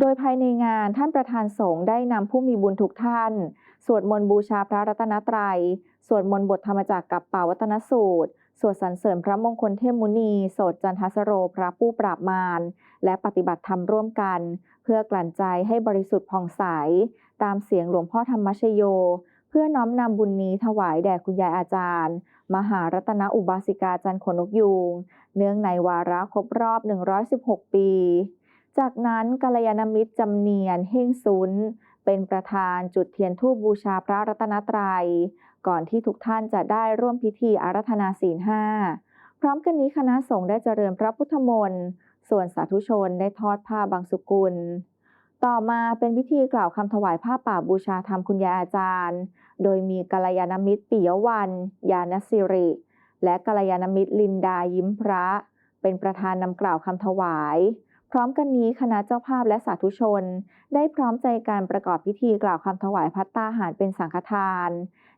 โดยภายในงานท่านประธานสงฆ์ได้นำผู้มีบุญทุกท่าน สวดมนต์บูชาพระรัตนตรัย สวดมนต์บทธรรมจักรกับป่าวัตนสูตร สวดสรรเสริญพระมงคลเทพมุนี โสดจันทสโรพระผู้ปราบมาร และปฏิบัติธรรมร่วมกัน เพื่อกลั่นใจให้บริสุทธิ์ผ่องใส ตามเสียงหลวงพ่อธรรมชโย เพื่อน้อมนำบุญนี้ถวายแด่คุณยายอาจารย์ มหารัตนอุบาสิกาจันทร์ขนนกยูง เนื่องในวาระครบรอบ 116 ปี จากนั้นกัลยาณมิตรจำเนียนเฮงซุน เป็นประธานจุดเทียนทูปบูชาพระรัตนตรัย ก่อนที่ทุกท่านจะได้ร่วมพิธีอารัธนาศีลห้าพร้อมกันนี้คณะสงฆ์ได้เจริญพระพุทธมนต์ส่วนสาธุชนได้ทอดผ้าบางสุกุล ต่อมาเป็นพิธีกล่าวคำถวายผ้าป่าบูชาธรรมคุณยายอาจารย์ โดยมีกัลยาณมิตรปิยวัน ยานสิริ และกัลยาณมิตรลินดายิ้มพระ เป็นประธานนำกล่าวคำถวาย พร้อมกันนี้คณะเจ้าภาพและสาธุชน ได้พร้อมใจการประกอบพิธีกล่าวคำถวายพัตตาหารเป็นสังฆทาน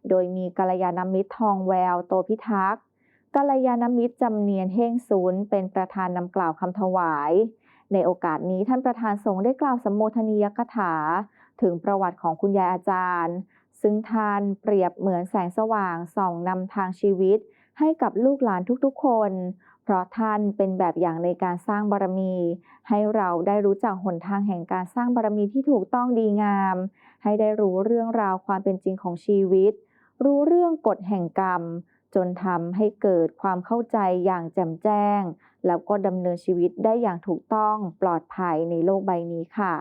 โดยมีกัลยาณมิตรทองแววโตพิทักษ์กัลยาณมิตรจำเนียนเฮงศูนย์เป็นประธานนำกล่าวคำถวาย ในโอกาสนี้ท่านประธานสงฆ์ได้กล่าวสัมโมทนียกถา ถึงประวัติของคุณยายอาจารย์ ซึ่งท่านเปรียบเหมือนแสงสว่างส่องนำทางชีวิต ให้กับลูกหลานทุกๆคน เพราะท่านเป็นแบบอย่างในการสร้างบารมี ให้เราได้รู้จักหนทางแห่งการสร้างบารมีที่ถูกต้องดีงาม ให้ได้รู้เรื่องราวความเป็นจริงของชีวิต รู้เรื่องกฎแห่งกรรม จนทำให้เกิดความเข้าใจอย่างแจ่มแจ้ง แล้วก็ดำเนินชีวิตได้อย่างถูกต้องปลอดภัยในโลกใบนี้ค่ะ